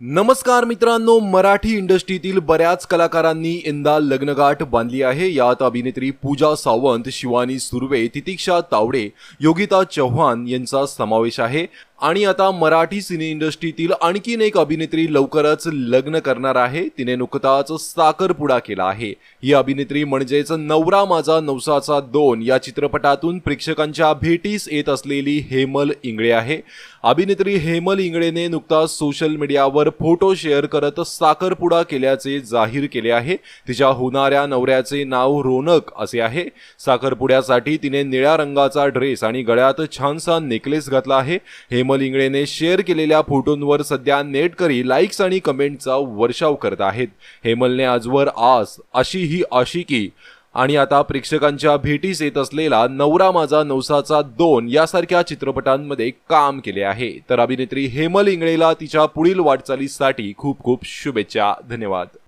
नमस्कार मित्रांनो मराठी इंडस्ट्रीतील बऱ्याच कलाकारांनी यंदा लग्नगाठ बांधली आहे. यात अभिनेत्री पूजा सावंत शिवानी सुर्वे तितिक्षा तावडे योगिता चव्हाण यांचा समावेश आहे. आणि आता मराठी सिने इंडस्ट्रीतील आणखीन एक अभिनेत्री लवकरच लग्न करणार आहे. तिने नुकताच साखरपुडा केला आहे. ही अभिनेत्री म्हणजेच नवरा माझा नवसाचा दोन या चित्रपटातून प्रेक्षकांच्या भेटीस येत असलेली हेमल इंगळे आहे. अभिनेत्री हेमल इंगळेने नुकताच सोशल मीडियावर फोटो शेअर करत साखरपुडा केल्याचे जाहीर केले आहे. तिच्या होणाऱ्या नवऱ्याचे नाव रोनक असे आहे. साखरपुड्यासाठी तिने निळ्या रंगाचा ड्रेस आणि गळ्यात छानसा नेकलेस घातला आहे. हेमल इंगळेने शेअर केलेल्या फोटोंवर सध्या नेटकरी लाईक्स आणि कमेंटचा वर्षाव करत आहेत. हेमलने आजवर आस अशी ही आशिकी आणि आता प्रेक्षकांच्या भेटीस येत असलेला नवरा माझा नवसाचा दोन यासारख्या चित्रपटांमध्ये काम केले आहे. तर अभिनेत्री हेमल इंगळेला तिच्या पुढील वाटचालीसाठी खूप खूप शुभेच्छा. धन्यवाद.